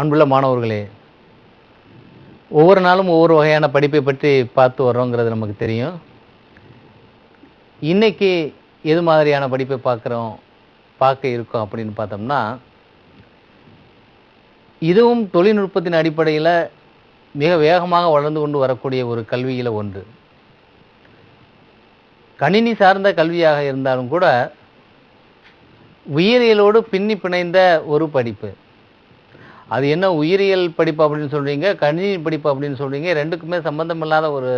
அன்புள்ள மாணவர்களே ஒவ்வொரு நாளும் ஒவ்வொரு வகையான படிப்பை பற்றி பார்த்து வர்றோங்கிறது நமக்கு தெரியும். இன்றைக்கி எது மாதிரியான படிப்பை பார்க்குறோம் பார்க்க இருக்கோம் அப்படின்னு பார்த்தோம்னா இதுவும் தொழில்நுட்பத்தின் அடிப்படையில் மிக வேகமாக வளர்ந்து கொண்டு வரக்கூடிய ஒரு கல்வியில் ஒன்று. கணினி சார்ந்த கல்வியாக இருந்தாலும் கூட உயிரியலோடு பின்னி பிணைந்த ஒரு படிப்பு. அது என்ன உயிரியல் படிப்பு அப்படின்னு சொல்கிறீங்க கணினி படிப்பு அப்படின்னு சொல்கிறீங்க ரெண்டுக்குமே சம்மந்தம் இல்லாத ஒரு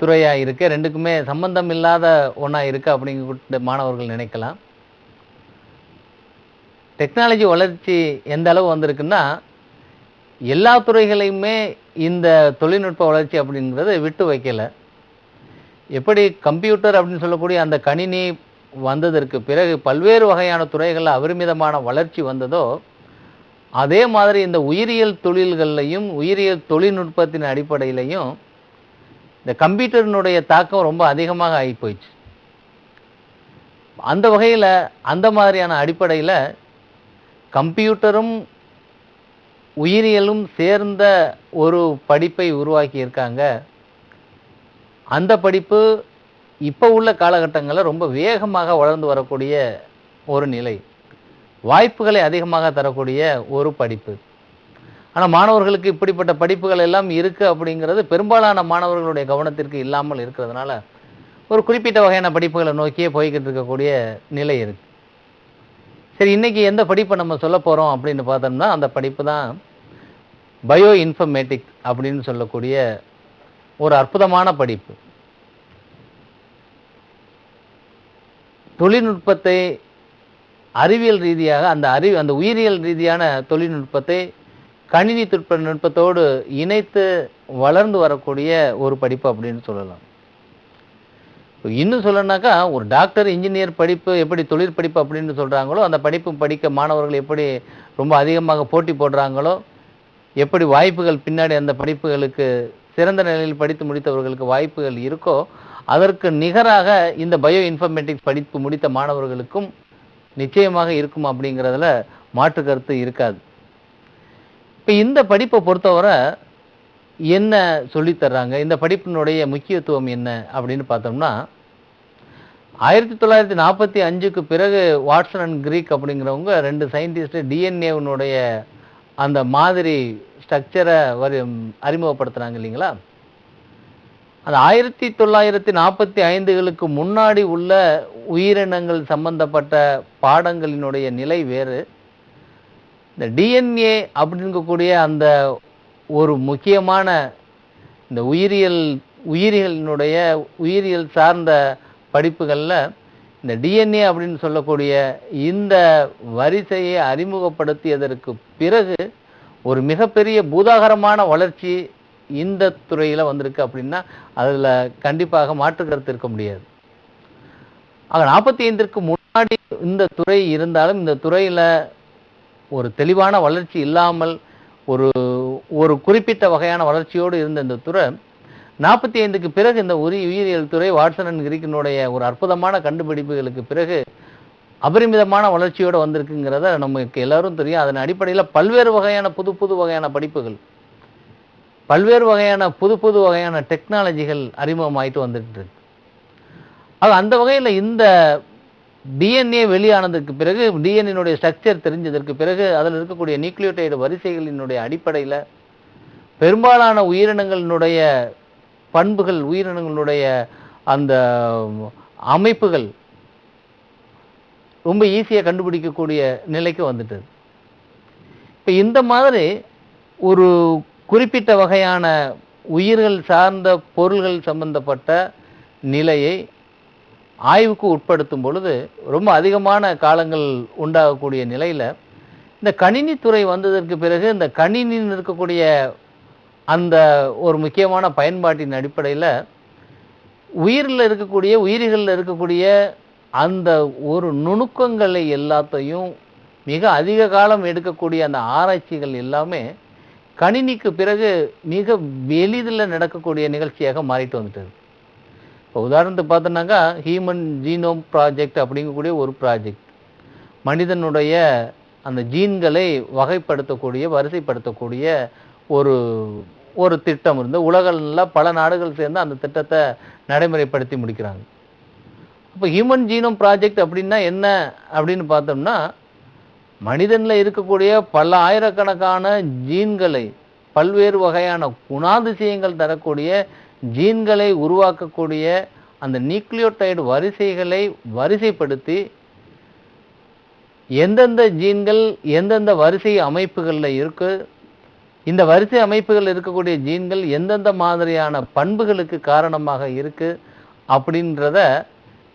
துறையாக இருக்குது ரெண்டுக்குமே சம்மந்தம் இல்லாத ஒன்றாக இருக்கு அப்படிங்கிற மாணவர்கள் நினைக்கலாம். டெக்னாலஜி வளர்ச்சி எந்த அளவு வந்திருக்குன்னா எல்லா துறைகளையுமே இந்த தொழில்நுட்ப வளர்ச்சி அப்படிங்கிறத விட்டு வைக்கலை. எப்படி கம்ப்யூட்டர் அப்படின்னு சொல்லக்கூடிய அந்த கணினி வந்ததற்கு பிறகு பல்வேறு வகையான துறைகளில் அபரிமிதமான வளர்ச்சி வந்ததோ அதே மாதிரி இந்த உயிரியல் தொழில்கள்லையும் உயிரியல் தொழில்நுட்பத்தின் அடிப்படையிலையும் இந்த கம்ப்யூட்டரினுடைய தாக்கம் ரொம்ப அதிகமாக ஆகி போயிடுச்சு அந்த வகையில் அந்த மாதிரியான அடிப்படையில் கம்ப்யூட்டரும் உயிரியலும் சேர்ந்த ஒரு படிப்பை உருவாக்கி இருக்காங்க அந்த படிப்பு இப்போ உள்ள காலகட்டங்களில் ரொம்ப வேகமாக வளர்ந்து வரக்கூடிய ஒரு நிலை. வாய்ப்புகளை அதிகமாக தரக்கூடிய ஒரு படிப்பு. ஆனால் மாணவர்களுக்கு இப்படிப்பட்ட படிப்புகள் எல்லாம் இருக்குது அப்படிங்கிறது பெரும்பாலான மாணவர்களுடைய கவனத்திற்கு இல்லாமல் இருக்கிறதுனால ஒரு குறிப்பிட்ட வகையான படிப்புகளை நோக்கியே போய்கிட்டு இருக்கக்கூடிய நிலை இருக்கு. சரி இன்னைக்கு எந்த படிப்பை நம்ம சொல்ல போகிறோம் அப்படின்னு பார்த்தோம்னா அந்த படிப்பு தான் பயோ இன்ஃபர்மேட்டிக்ஸ் அப்படின்னு சொல்லக்கூடிய ஒரு அற்புதமான படிப்பு. தொழில்நுட்பத்தை அறிவியல் ரீதியாக அந்த அறிவு அந்த உயிரியல் ரீதியான தொழில்நுட்பத்தை கணினி தொழில்நுட்ப நுட்பத்தோடு இணைத்து வளர்ந்து வரக்கூடிய ஒரு படிப்பு அப்படின்னு சொல்லலாம். இன்னும் சொல்லணும்னாக்கா ஒரு டாக்டர் இன்ஜினியர் படிப்பு எப்படி தொழில் படிப்பு அப்படின்னு சொல்கிறாங்களோ அந்த படிப்பு படிக்க மாணவர்கள் எப்படி ரொம்ப அதிகமாக போட்டி போடுறாங்களோ எப்படி வாய்ப்புகள் பின்னாடி அந்த படிப்புகளுக்கு சிறந்த நிலையில் படித்து முடித்தவர்களுக்கு வாய்ப்புகள் இருக்கோ அதற்கு நிகராக இந்த பயோ இன்ஃபர்மேட்டிக்ஸ் படிப்பு முடித்த மாணவர்களுக்கும் நிச்சயமாக இருக்கும் அப்படிங்கிறதுல மாற்று கருத்து இருக்காது. இப்போ இந்த படிப்பை பொறுத்தவரை என்ன சொல்லித்தர்றாங்க இந்த படிப்பினுடைய முக்கியத்துவம் என்ன அப்படின்னு பார்த்தோம்னா ஆயிரத்தி தொள்ளாயிரத்தி நாற்பத்தி அஞ்சுக்கு பிறகு வாட்சன் அண்ட் கிரீக் அப்படிங்கிறவங்க ரெண்டு சயின்டிஸ்ட்டு டிஎன்ஏவினுடைய அந்த மாதிரி ஸ்ட்ரக்சரை வரி அறிமுகப்படுத்துகிறாங்க இல்லைங்களா? அந்த ஆயிரத்தி தொள்ளாயிரத்தி நாற்பத்தி ஐந்துகளுக்கு முன்னாடி உள்ள உயிரினங்கள் சம்பந்தப்பட்ட பாடங்களினுடைய நிலை வேறு. இந்த டிஎன்ஏ அப்படிங்கக்கூடிய அந்த ஒரு முக்கியமான இந்த உயிரியல் உயிரியலினுடைய உயிரியல் சார்ந்த படிப்புகளில் இந்த டிஎன்ஏ அப்படின்னு சொல்லக்கூடிய இந்த வரிசையை அறிமுகப்படுத்தியதற்கு பிறகு ஒரு மிகப்பெரிய பூதாகரமான வளர்ச்சி இந்த துறையில் வந்திருக்கு அப்படின்னா அதில் கண்டிப்பாக மாற்று கருத்து இருக்க முடியாது. ஆக நாற்பத்தி ஐந்திற்கு முன்னாடி இந்த துறை இருந்தாலும் இந்த துறையில் ஒரு தெளிவான வளர்ச்சி இல்லாமல் ஒரு ஒரு குறிப்பிட்ட வகையான வளர்ச்சியோடு இருந்த இந்த துறை நாற்பத்தி ஐந்துக்கு பிறகு இந்த உரி உயிரியல் துறை வாட்சனன் கிரிக்கினுடைய ஒரு அற்புதமான கண்டுபிடிப்புகளுக்கு பிறகு அபரிமிதமான வளர்ச்சியோடு வந்திருக்குங்கிறத நமக்கு எல்லாரும் தெரியும். அதன் அடிப்படையில் பல்வேறு வகையான புது புது வகையான படிப்புகள் பல்வேறு வகையான புது புது வகையான டெக்னாலஜிகள் அறிமுகமாயிட்டு வந்துட்டு இருக்கு. ஆக அந்த வகையில் இந்த டிஎன்ஏ வெளியானதுக்கு பிறகு டிஎன்ஏனுடைய ஸ்ட்ரக்சர் தெரிஞ்சதற்கு பிறகு அதில் இருக்கக்கூடிய நியூக்ளியோடைடு வரிசைகளினுடைய அடிப்படையில் பெரும்பாலான உயிரினங்களினுடைய பண்புகள் உயிரினங்களுடைய அந்த அமைப்புகள் ரொம்ப ஈஸியாக கண்டுபிடிக்கக்கூடிய நிலைக்கு வந்துட்டது இப்போ இந்த மாதிரி ஒரு குறிப்பிட்ட வகையான உயிர்கள் சார்ந்த பொருள்கள் சம்பந்தப்பட்ட நிலையை ஆய்வுக்கு உட்படுத்தும் பொழுது ரொம்ப அதிகமான காலங்கள் உண்டாகக்கூடிய நிலையில் இந்த கணினித்துறை வந்ததற்கு பிறகு இந்த கணினியில் இருக்கக்கூடிய அந்த ஒரு முக்கியமான பயன்பாட்டின் அடிப்படையில் உயிரில் இருக்கக்கூடிய உயிரிகளில் இருக்கக்கூடிய அந்த ஒரு நுணுக்கங்களை எல்லாத்தையும் மிக அதிக காலம் எடுக்கக்கூடிய அந்த ஆராய்ச்சிகள் எல்லாமே கணினிக்கு பிறகு மிக எளிதில் நடக்கக்கூடிய நிகழ்ச்சியாக மாறிட்டு வந்துட்டது. இப்போ உதாரணத்துக்கு பார்த்தோன்னாக்கா ஹியூமன் ஜீனோம் ப்ராஜெக்ட் அப்படிங்கக்கூடிய ஒரு ப்ராஜெக்ட் மனிதனுடைய அந்த ஜீன்களை வகைப்படுத்தக்கூடிய வரிசைப்படுத்தக்கூடிய ஒரு ஒரு திட்டம் இருந்து உலகில் பல நாடுகள் சேர்ந்து அந்த திட்டத்தை நடைமுறைப்படுத்தி முடிக்கிறாங்க. இப்போ ஹியூமன் ஜீனோம் ப்ராஜெக்ட் அப்படின்னா என்ன அப்படின்னு பார்த்தோம்னா மனிதனில் இருக்கக்கூடிய பல ஆயிரக்கணக்கான ஜீன்களை பல்வேறு வகையான குணாதிசயங்கள் தரக்கூடிய ஜீன்களை உருவாக்கக்கூடிய அந்த நியூக்ளியோடைடு வரிசைகளை வரிசைப்படுத்தி எந்தெந்த ஜீன்கள் எந்தெந்த வரிசை அமைப்புகளில் இருக்கு இந்த வரிசை அமைப்புகள் இருக்கக்கூடிய ஜீன்கள் எந்தெந்த மாதிரியான பண்புகளுக்கு காரணமாக இருக்குது அப்படின்றத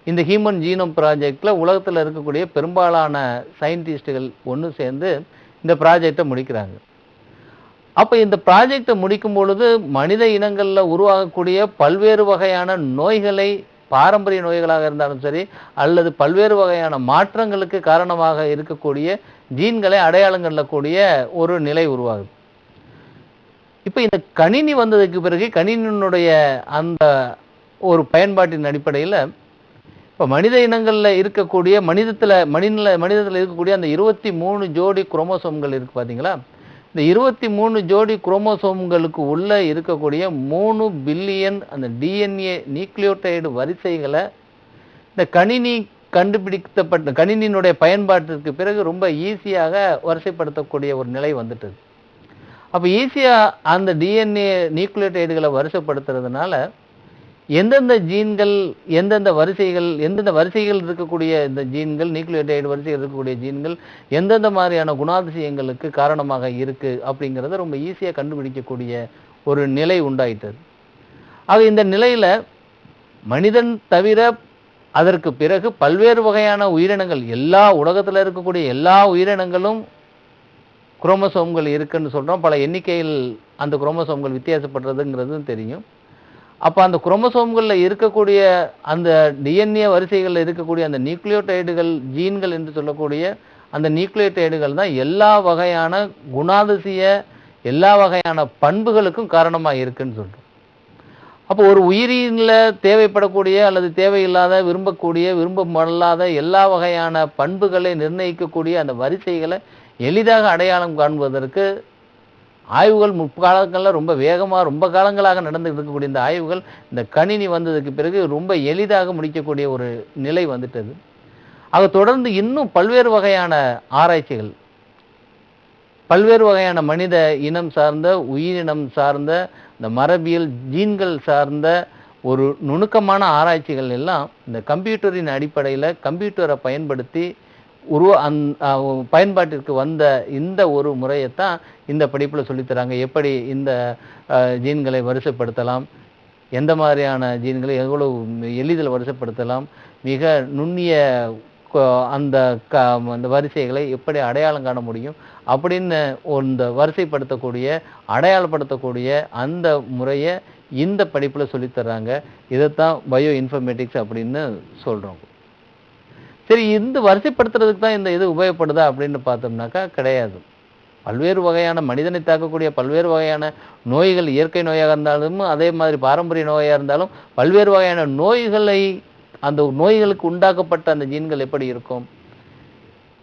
இந்த ஹியூமன் ஜீனோம் ப்ராஜெக்டில் உலகத்தில் இருக்கக்கூடிய பெரும்பாலான சயின்டிஸ்ட்டுகள் ஒன்று சேர்ந்து இந்த ப்ராஜெக்டை முடிக்கிறாங்க. அப்போ இந்த ப்ராஜெக்டை முடிக்கும் பொழுது மனித இனங்களில் உருவாகக்கூடிய பல்வேறு வகையான நோய்களை பாரம்பரிய நோய்களாக இருந்தாலும் சரி அல்லது பல்வேறு வகையான மாற்றங்களுக்கு காரணமாக இருக்கக்கூடிய ஜீன்களை அடையாளம் கொள்ளக்கூடிய ஒரு நிலை உருவாகுது. இப்போ இந்த கணினி வந்ததுக்கு பிறகு கணினியினுடைய அந்த ஒரு பயன்பாட்டின் அடிப்படையில் இப்போ மனித இனங்களில் இருக்கக்கூடிய மனிதத்தில் மனிதனில் மனிதத்தில் இருக்கக்கூடிய அந்த இருபத்தி மூணு ஜோடி குரோமோசோம்கள் இருக்குது பார்த்தீங்களா இந்த இருபத்தி மூணு ஜோடி குரோமோசோம்களுக்கு உள்ளே இருக்கக்கூடிய மூணு பில்லியன் அந்த டிஎன்ஏ நியூக்ளியோடைடு வரிசைகளை இந்த கணினி கண்டுபிடிக்கப்பட்ட கணினியினுடைய பயன்பாட்டிற்கு பிறகு ரொம்ப ஈஸியாக வரிசைப்படுத்தக்கூடிய ஒரு நிலை வந்துட்டது அப்போ ஈஸியாக அந்த டிஎன்ஏ நியூக்ளியோடைடுகளை வரிசைப்படுத்துறதுனால எந்தெந்த ஜீன்கள் எந்தெந்த வரிசைகள் எந்தெந்த வரிசைகள் இருக்கக்கூடிய இந்த ஜீன்கள் நியூக்ளியோடைடு வரிசைகள் இருக்கக்கூடிய ஜீன்கள் எந்தெந்த மாதிரியான குணாதிசயங்களுக்கு காரணமாக இருக்குது அப்படிங்கிறத ரொம்ப ஈஸியாக கண்டுபிடிக்கக்கூடிய ஒரு நிலை உண்டாயிட்டது. ஆக இந்த நிலையில் மனிதன் தவிர அதற்கு பிறகு பல்வேறு வகையான உயிரினங்கள் எல்லா உலகத்தில் இருக்கக்கூடிய எல்லா உயிரினங்களும் குரோமசோம்கள் இருக்குன்னு சொல்கிறோம் பல எண்ணிக்கையில் அந்த குரோமசோம்கள் வித்தியாசப்படுறதுங்கிறதும் தெரியும். அப்போ அந்த குரோமசோம்களில் இருக்கக்கூடிய அந்த டிஎன்ஏ வரிசைகளில் இருக்கக்கூடிய அந்த நியூக்ளியோடைடுகள் ஜீன்கள் என்று சொல்லக்கூடிய அந்த நியூக்ளியோடைடுகள் தான் எல்லா வகையான குணாதிசய எல்லா வகையான பண்புகளுக்கும் காரணமாக இருக்குன்னு சொல்கிறோம் அப்போ ஒரு உயிரினில் தேவைப்படக்கூடிய அல்லது தேவையில்லாத விரும்பக்கூடிய விரும்பமல்லாத எல்லா வகையான பண்புகளை நிர்ணயிக்கக்கூடிய அந்த வரிசைகளை எளிதாக அடையாளம் காண்பதற்கு ஆய்வுகள் முற்காலங்களில் ரொம்ப வேகமாக ரொம்ப காலங்களாக நடந்து இருக்கக்கூடிய இந்த ஆய்வுகள் இந்த கணினி வந்ததுக்கு பிறகு ரொம்ப எளிதாக முடிக்கக்கூடிய ஒரு நிலை வந்துட்டது. ஆக தொடர்ந்து இன்னும் பல்வேறு வகையான ஆராய்ச்சிகள் பல்வேறு வகையான மனித இனம் சார்ந்த உயிரினம் சார்ந்த இந்த மரபியல் ஜீன்கள் சார்ந்த ஒரு நுணுக்கமான ஆராய்ச்சிகள் எல்லாம் இந்த கம்ப்யூட்டரின் அடிப்படையில் கம்ப்யூட்டரை பயன்படுத்தி உருவ அந் பயன்பாட்டிற்கு வந்த இந்த ஒரு முறையைத்தான் இந்த படிப்பில் சொல்லித்தராங்க. எப்படி இந்த ஜீன்களை வரிசைப்படுத்தலாம்? எந்த மாதிரியான ஜீன்களை எவ்வளவு எளிதில் வரிசைப்படுத்தலாம்? மிக நுண்ணிய அந்த க அந்த வரிசைகளை எப்படி அடையாளம் காண முடியும்? அப்படின்னு இந்த வரிசைப்படுத்தக்கூடிய அடையாளப்படுத்தக்கூடிய அந்த முறையை இந்த படிப்பில் சொல்லித்தர்றாங்க இதைத்தான் பயோ இன்ஃபர்மேட்டிக்ஸ் அப்படின்னு சொல்கிறோம் சரி இந்த வரிசைப்படுத்துறதுக்கு தான் இந்த இது உபயோகப்படுதா அப்படின்னு பார்த்தோம்னாக்கா கிடையாது. பல்வேறு வகையான மனிதனை தாக்கக்கூடிய பல்வேறு வகையான நோய்கள் இயற்கை நோயாக இருந்தாலும் அதே மாதிரி பாரம்பரிய நோயாக இருந்தாலும் பல்வேறு வகையான நோய்களை அந்த நோய்களுக்கு உண்டாக்கப்பட்ட அந்த ஜீன்கள் எப்படி இருக்கும்?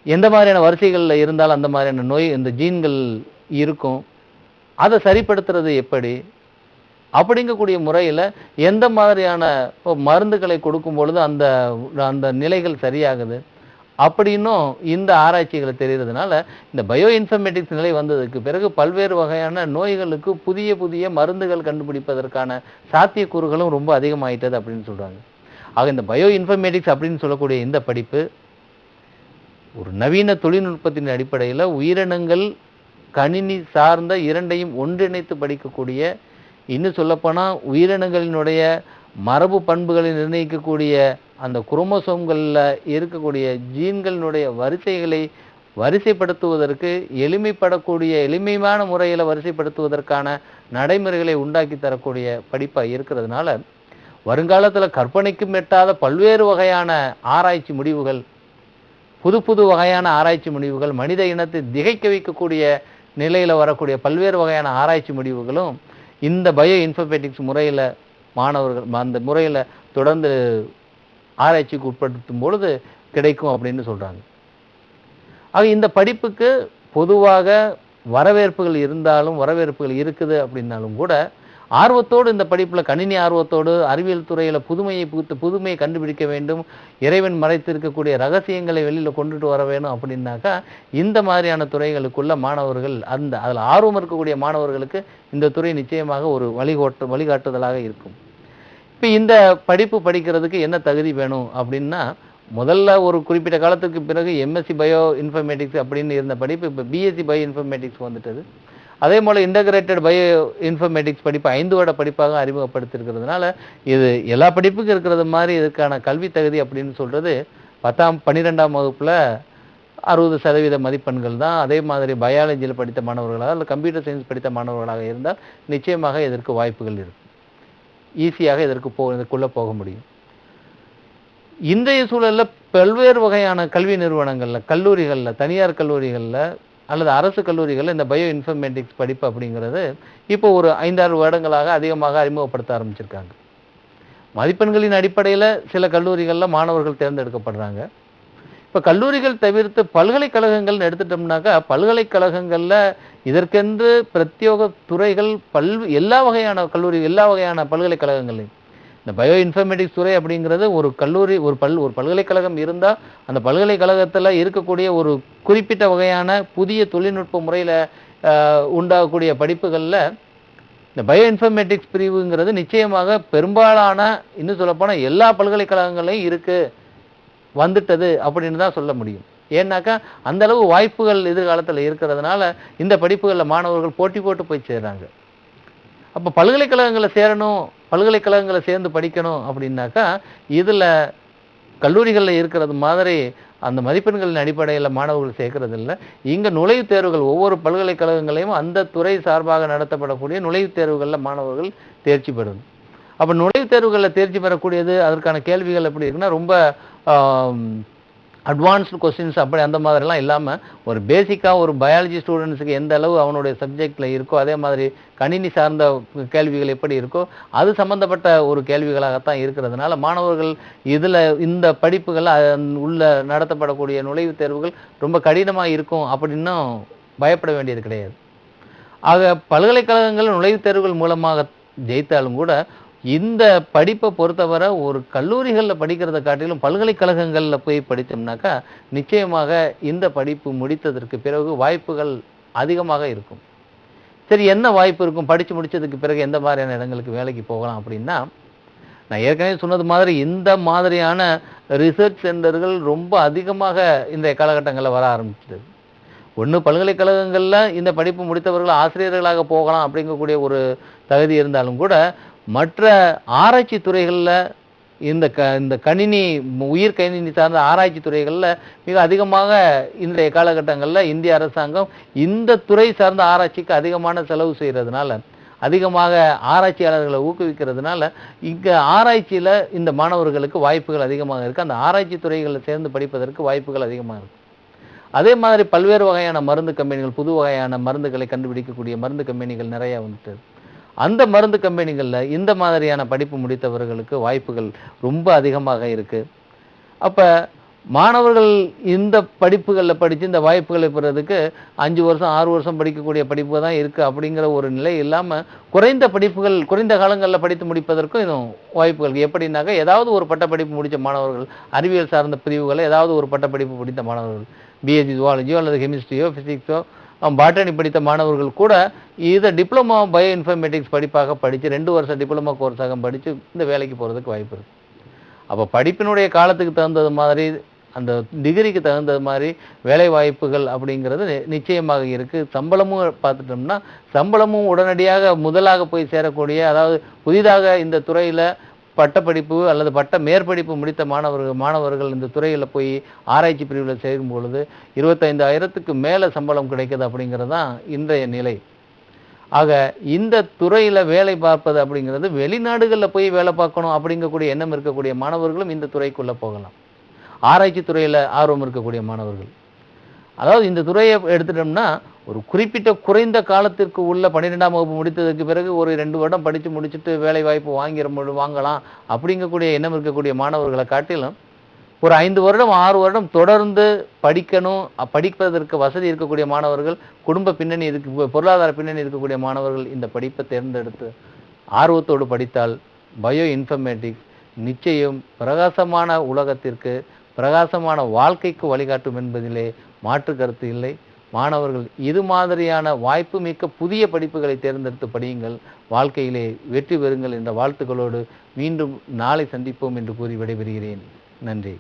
எந்த மாதிரியான வரிசைகளில் இருந்தாலும் அந்த மாதிரியான நோய் இந்த ஜீன்கள் இருக்கும்? அதை சரிப்படுத்துறது எப்படி? அப்படிங்கக்கூடிய முறையில் எந்த மாதிரியான மருந்துகளை கொடுக்கும் பொழுது அந்த அந்த நிலைகள் சரியாகுது? அப்படின்னும் இந்த ஆராய்ச்சிகளை தெரிகிறதுனால இந்த பயோ இன்ஃபர்மேட்டிக்ஸ் நிலை வந்ததுக்கு பிறகு பல்வேறு வகையான நோய்களுக்கு புதிய புதிய மருந்துகள் கண்டுபிடிப்பதற்கான சாத்தியக்கூறுகளும் ரொம்ப அதிகமாயிட்டது அப்படின்னு சொல்கிறாங்க ஆக இந்த பயோ இன்ஃபர்மேட்டிக்ஸ் அப்படின்னு சொல்லக்கூடிய இந்த படிப்பு ஒரு நவீன தொழில்நுட்பத்தின் அடிப்படையில் உயிரினங்கள் கணினி சார்ந்த இரண்டையும் ஒன்றிணைத்து படிக்கக்கூடிய இன்னும் சொல்லப்போனால் உயிரினங்களினுடைய மரபு பண்புகளை நிர்ணயிக்கக்கூடிய அந்த குரோமோசோம்களில் இருக்கக்கூடிய ஜீன்களினுடைய வரிசைகளை வரிசைப்படுத்துவதற்கு எளிமைப்படக்கூடிய எளிமையான முறையில் வரிசைப்படுத்துவதற்கான நடைமுறைகளை உண்டாக்கி தரக்கூடிய படிப்பாக இருக்கிறதுனால வருங்காலத்தில் கற்பனைக்கும் எட்டாத பல்வேறு வகையான ஆராய்ச்சி முடிவுகள் புது புது வகையான ஆராய்ச்சி முடிவுகள் மனித இனத்தை திகைக்க வைக்கக்கூடிய நிலையில் வரக்கூடிய பல்வேறு வகையான ஆராய்ச்சி முடிவுகளும் இந்த பயோ இன்ஃபர்மேட்டிக்ஸ் முறையில் மாணவர்கள் அந்த முறையில் தொடர்ந்து ஆராய்ச்சிக்கு உட்படுத்தும் பொழுது கிடைக்கும் அப்படின்னு சொல்கிறாங்க ஆக இந்த படிப்புக்கு பொதுவாக வரவேற்புகள் இருந்தாலும் வரவேற்புகள் இருக்குது அப்படின்னாலும் கூட ஆர்வத்தோடு இந்த படிப்பில் கணினி ஆர்வத்தோடு அறிவியல் துறையில் புதுமையை புகுத்து புதுமையை கண்டுபிடிக்க வேண்டும் இறைவன் மறைத்திருக்கக்கூடிய ரகசியங்களை வெளியில் கொண்டுட்டு வர வேணும் அப்படின்னாக்கா இந்த மாதிரியான துறைகளுக்குள்ள மாணவர்கள் அந்த அதில் ஆர்வம் இருக்கக்கூடிய மாணவர்களுக்கு இந்த துறை நிச்சயமாக ஒரு வழிகோட்டு வழிகாட்டுதலாக இருக்கும். இப்போ இந்த படிப்பு படிக்கிறதுக்கு என்ன தகுதி வேணும் அப்படின்னா முதல்ல ஒரு குறிப்பிட்ட காலத்துக்கு பிறகு எம்எஸ்சி பயோ இன்ஃபர்மேட்டிக்ஸ் அப்படின்னு இருந்த படிப்பு இப்போ பிஎஸ்சி பயோ இன்ஃபர்மேட்டிக்ஸ் வந்துட்டது. அதே போல் இன்டகிரேட்டட் பயோ இன்ஃபர்மேட்டிக்ஸ் படிப்பு ஐந்து வருட படிப்பாக அறிமுகப்படுத்திருக்கிறதுனால இது எல்லா படிப்புக்கும் இருக்கிறது மாதிரி இதுக்கான கல்வி தகுதி அப்படின்னு சொல்கிறது பத்தாம் பன்னிரெண்டாம் வகுப்பில் அறுபது சதவீத மதிப்பெண்கள் தான். அதே மாதிரி பயாலஜியில் படித்த மாணவர்களாக இல்லை கம்ப்யூட்டர் சயின்ஸ் படித்த மாணவர்களாக இருந்தால் நிச்சயமாக இதற்கு வாய்ப்புகள் இருக்கும். ஈஸியாக இதற்கு போ இதற்குள்ளே போக முடியும். இன்றைய சூழலில் பல்வேறு வகையான கல்வி நிறுவனங்களில் கல்லூரிகளில் தனியார் கல்லூரிகளில் அல்லது அரசு கல்லூரிகளில் இந்த பயோ இன்ஃபர்மேட்டிக்ஸ் படிப்பு அப்படிங்கிறது இப்போ ஒரு ஐந்தாறு வருடங்களாக அதிகமாக அறிமுகப்படுத்த ஆரம்பிச்சிருக்காங்க. மதிப்பெண்களின் அடிப்படையில் சில கல்லூரிகளில் மாணவர்கள் தேர்ந்தெடுக்கப்படுறாங்க. இப்போ கல்லூரிகள் தவிர்த்து பல்கலைக்கழகங்கள்னு எடுத்துட்டோம்னாக்கா பல்கலைக்கழகங்களில் இதற்கென்று பிரத்யோக துறைகள் பல் எல்லா வகையான கல்லூரி எல்லா வகையான பல்கலைக்கழகங்களையும் இந்த பயோ இன்ஃபர்மேட்டிக்ஸ் துறை அப்படிங்கிறது ஒரு கல்லூரி ஒரு பல் ஒரு பல்கலைக்கழகம் இருந்தால் அந்த பல்கலைக்கழகத்தில் இருக்கக்கூடிய ஒரு குறிப்பிட்ட வகையான புதிய தொழில்நுட்ப முறையில் உண்டாகக்கூடிய படிப்புகளில் இந்த பயோ இன்ஃபர்மேட்டிக்ஸ் பிரிவுங்கிறது நிச்சயமாக பெரும்பாலான இன்னும் சொல்லப்போனால் எல்லா பல்கலைக்கழகங்களையும் இருக்குது வந்துட்டது அப்படின்னு தான் சொல்ல முடியும். ஏன்னாக்கா அந்த அளவு வாய்ப்புகள் எதிர்காலத்தில் இருக்கிறதுனால இந்த படிப்புகளில் மாணவர்கள் போட்டி போட்டு போய் சேர்றாங்க. அப்போ பல்கலைக்கழகங்களில் சேரணும் பல்கலைக்கழகங்களை சேர்ந்து படிக்கணும் அப்படின்னாக்கா இதில் கல்லூரிகளில் இருக்கிறது மாதிரி அந்த மதிப்பெண்களின் அடிப்படையில் மாணவர்கள் சேர்க்கறது இல்லை. இங்கே நுழைவுத் தேர்வுகள் ஒவ்வொரு பல்கலைக்கழகங்களையும் அந்த துறை சார்பாக நடத்தப்படக்கூடிய நுழைவுத் தேர்வுகளில் மாணவர்கள் தேர்ச்சி பெறும். அப்போ நுழைவுத் தேர்வுகளில் தேர்ச்சி பெறக்கூடியது அதற்கான கேள்விகள் எப்படி இருக்குன்னா ரொம்ப அட்வான்ஸ்டு கொஸ்டின்ஸ் அப்படி அந்த மாதிரிலாம் இல்லாமல் ஒரு பேசிக்காக ஒரு பயாலஜி ஸ்டூடெண்ட்ஸுக்கு எந்த அளவு அவனுடைய சப்ஜெக்டில் இருக்கோ அதே மாதிரி கணினி சார்ந்த கேள்விகள் எப்படி இருக்கோ அது சம்மந்தப்பட்ட ஒரு கேள்விகளாகத்தான் இருக்கிறதுனால மாணவர்கள் இதில் இந்த படிப்புகள் உள்ள நடத்தப்படக்கூடிய நுழைவுத் தேர்வுகள் ரொம்ப கடினமாக இருக்கும் அப்படின்னும் பயப்பட வேண்டியது கிடையாது. ஆக பல்கலைக்கழகங்கள் நுழைவுத் தேர்வுகள் மூலமாக ஜெயித்தாலும் கூட இந்த படிப்பை பொறுத்தவரை ஒரு கல்லூரிகளில் படிக்கிறதை காட்டிலும் பல்கலைக்கழகங்களில் போய் படித்தோம்னாக்கா நிச்சயமாக இந்த படிப்பு முடித்ததற்கு பிறகு வாய்ப்புகள் அதிகமாக இருக்கும். சரி என்ன வாய்ப்பு இருக்கும்? படித்து முடித்ததுக்கு பிறகு எந்த மாதிரியான இடங்களுக்கு வேலைக்கு போகலாம் அப்படின்னா நான் ஏற்கனவே சொன்னது மாதிரி இந்த மாதிரியான ரிசர்ச் சென்டர்கள் ரொம்ப அதிகமாக இந்த காலகட்டங்களில் வர ஆரம்பிச்சது. ஒன்று பல்கலைக்கழகங்களில் இந்த படிப்பு முடித்தவர்கள் ஆசிரியர்களாக போகலாம் அப்படிங்கக்கூடிய ஒரு தகுதி இருந்தாலும் கூட மற்ற ஆராய்ச்சி துறைகளில் இந்த க இந்த கணினி உயிர் கணினி சார்ந்த ஆராய்ச்சி துறைகளில் மிக அதிகமாக இன்றைய காலகட்டங்களில் இந்திய அரசாங்கம் இந்த துறை சார்ந்த ஆராய்ச்சிக்கு அதிகமான செலவு செய்கிறதுனால அதிகமாக ஆராய்ச்சியாளர்களை ஊக்குவிக்கிறதுனால இங்கே ஆராய்ச்சியில் இந்த மாணவர்களுக்கு வாய்ப்புகள் அதிகமாக இருக்குது அந்த ஆராய்ச்சி துறைகளில் சேர்ந்து படிப்பதற்கு வாய்ப்புகள் அதிகமாக இருக்குது அதே மாதிரி பல்வேறு வகையான மருந்து கம்பெனிகள் புது வகையான மருந்துகளை கண்டுபிடிக்கக்கூடிய மருந்து கம்பெனிகள் நிறையா வந்துட்டு அந்த மருந்து கம்பெனிகளில் இந்த மாதிரியான படிப்பு முடித்தவர்களுக்கு வாய்ப்புகள் ரொம்ப அதிகமாக இருக்குது அப்போ மாணவர்கள் இந்த படிப்புகளில் படித்து இந்த வாய்ப்புகளை பெறதுக்கு அஞ்சு வருஷம் ஆறு வருஷம் படிக்கக்கூடிய படிப்பு தான் இருக்குது அப்படிங்கிற ஒரு நிலை இல்லாமல் குறைந்த படிப்புகள் குறைந்த காலங்களில் படித்து முடிப்பதற்கும் இதுவும் வாய்ப்புகள் எப்படின்னாக்கா ஏதாவது ஒரு பட்டப்படிப்பு முடித்த மாணவர்கள் அறிவியல் சார்ந்த பிரிவுகளை ஏதாவது ஒரு பட்டப்படிப்பு படித்த மாணவர்கள் பிஎஸ்சி ஜுவாலஜியோ அல்லது கெமிஸ்ட்ரியோ ஃபிசிக்ஸோ பாட்டனி படித்த மாணவர்கள் கூட இதை டிப்ளமோ பயோ இன்ஃபர்மேட்டிக்ஸ் படிப்பாக படித்து ரெண்டு வருஷம் டிப்ளமோ கோர்ஸாக படித்து இந்த வேலைக்கு போகிறதுக்கு வாய்ப்பு இருக்குது அப்போ படிப்பினுடைய காலத்துக்கு தகுந்தது மாதிரி அந்த டிகிரிக்கு தகுந்தது மாதிரி வேலை வாய்ப்புகள் அப்படிங்கிறது நி- நிச்சயமாக இருக்குது சம்பளமும் பார்த்துட்டோம்னா சம்பளமும் உடனடியாக முதலாக போய் சேரக்கூடிய அதாவது புதிதாக இந்த துறையில் பட்டப்படிப்பு அல்லது பட்ட மேற்படிப்பு முடித்த மாணவர்கள் மாணவர்கள் இந்த துறையில் போய் ஆராய்ச்சி பிரிவில் சேரும் பொழுது இருபத்தைந்தாயிரத்துக்கு மேலே சம்பளம் கிடைக்குது அப்படிங்கிறது தான் இன்றைய நிலை. ஆக இந்த துறையில் வேலை பார்ப்பது அப்படிங்கிறது வெளிநாடுகளில் போய் வேலை பார்க்கணும் அப்படிங்கக்கூடிய எண்ணம் இருக்கக்கூடிய மாணவர்களும் இந்த துறைக்குள்ளே போகலாம். ஆராய்ச்சி துறையில் ஆர்வம் இருக்கக்கூடிய மாணவர்கள். அதாவது இந்த துறையை எடுத்துட்டோம்னா ஒரு குறிப்பிட்ட குறைந்த காலத்திற்கு உள்ள பன்னிரெண்டாம் வகுப்பு முடித்ததுக்கு பிறகு ஒரு ரெண்டு வருடம் படித்து முடிச்சுட்டு வேலை வாய்ப்பு வாங்கிற வாங்கலாம் அப்படிங்கக்கூடிய எண்ணம் இருக்கக்கூடிய மாணவர்களை காட்டிலும் ஒரு ஐந்து வருடம் ஆறு வருடம் தொடர்ந்து படிக்கணும் படிப்பதற்கு வசதி இருக்கக்கூடிய மாணவர்கள் குடும்ப பின்னணி இருக்கு பொருளாதார பின்னணி இருக்கக்கூடிய மாணவர்கள் இந்த படிப்பை தேர்ந்தெடுத்து ஆர்வத்தோடு படித்தால் பயோ இன்ஃபர்மேட்டிக்ஸ் நிச்சயம் பிரகாசமான உலகத்திற்கு பிரகாசமான வாழ்க்கைக்கு வழிகாட்டும் என்பதிலே மாற்று கருத்து இல்லை. மாணவர்கள் இது மாதிரியான வாய்ப்பு மிக்க புதிய படிப்புகளை தேர்ந்தெடுத்து படியுங்கள். வாழ்க்கையிலே வெற்றி பெறுங்கள் என்ற வாழ்த்துக்களோடு மீண்டும் நாளை சந்திப்போம் என்று கூறி விடைபெறுகிறேன். நன்றி.